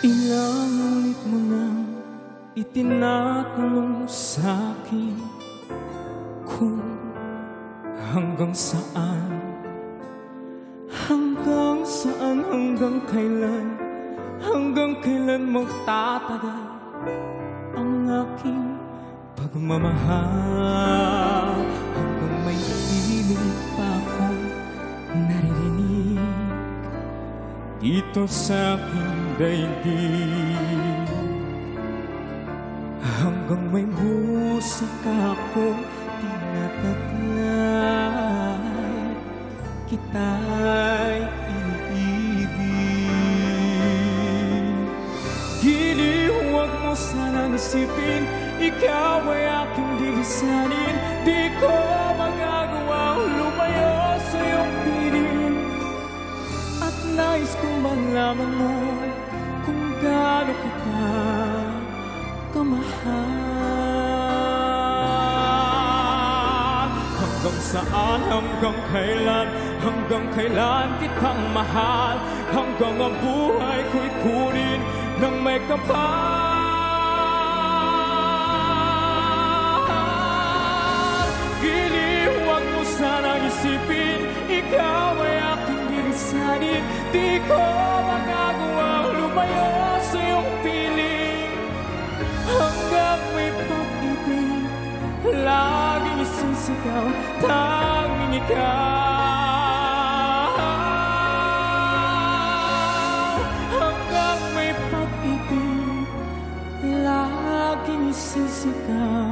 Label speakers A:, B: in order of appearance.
A: Ilang ulit mo nang itinatanong sa'kin Kung hanggang saan Hanggang saan, hanggang kailan Hanggang kailan magtatagal Ang aking pagmamahal dito sa aking daigdig. Hanggang may musika akong tinataglay. Kita'y iniibig. Hindi huwag mo sanang isipin Ikaw ay aking dilisanin Di ko malaman mo kung gaano kita kamahal. Hanggang saan, hanggang kailan, hanggang kailan kitang mahal. Hanggang ang buhay ko'y kunin ng may kapal. Dilisanin Di ko magagawang lumayo sa iyong piling. Hanggang may pag-ibig Laging isisigaw Tanging ikaw. Hanggang may pag-ibig Laging isisigaw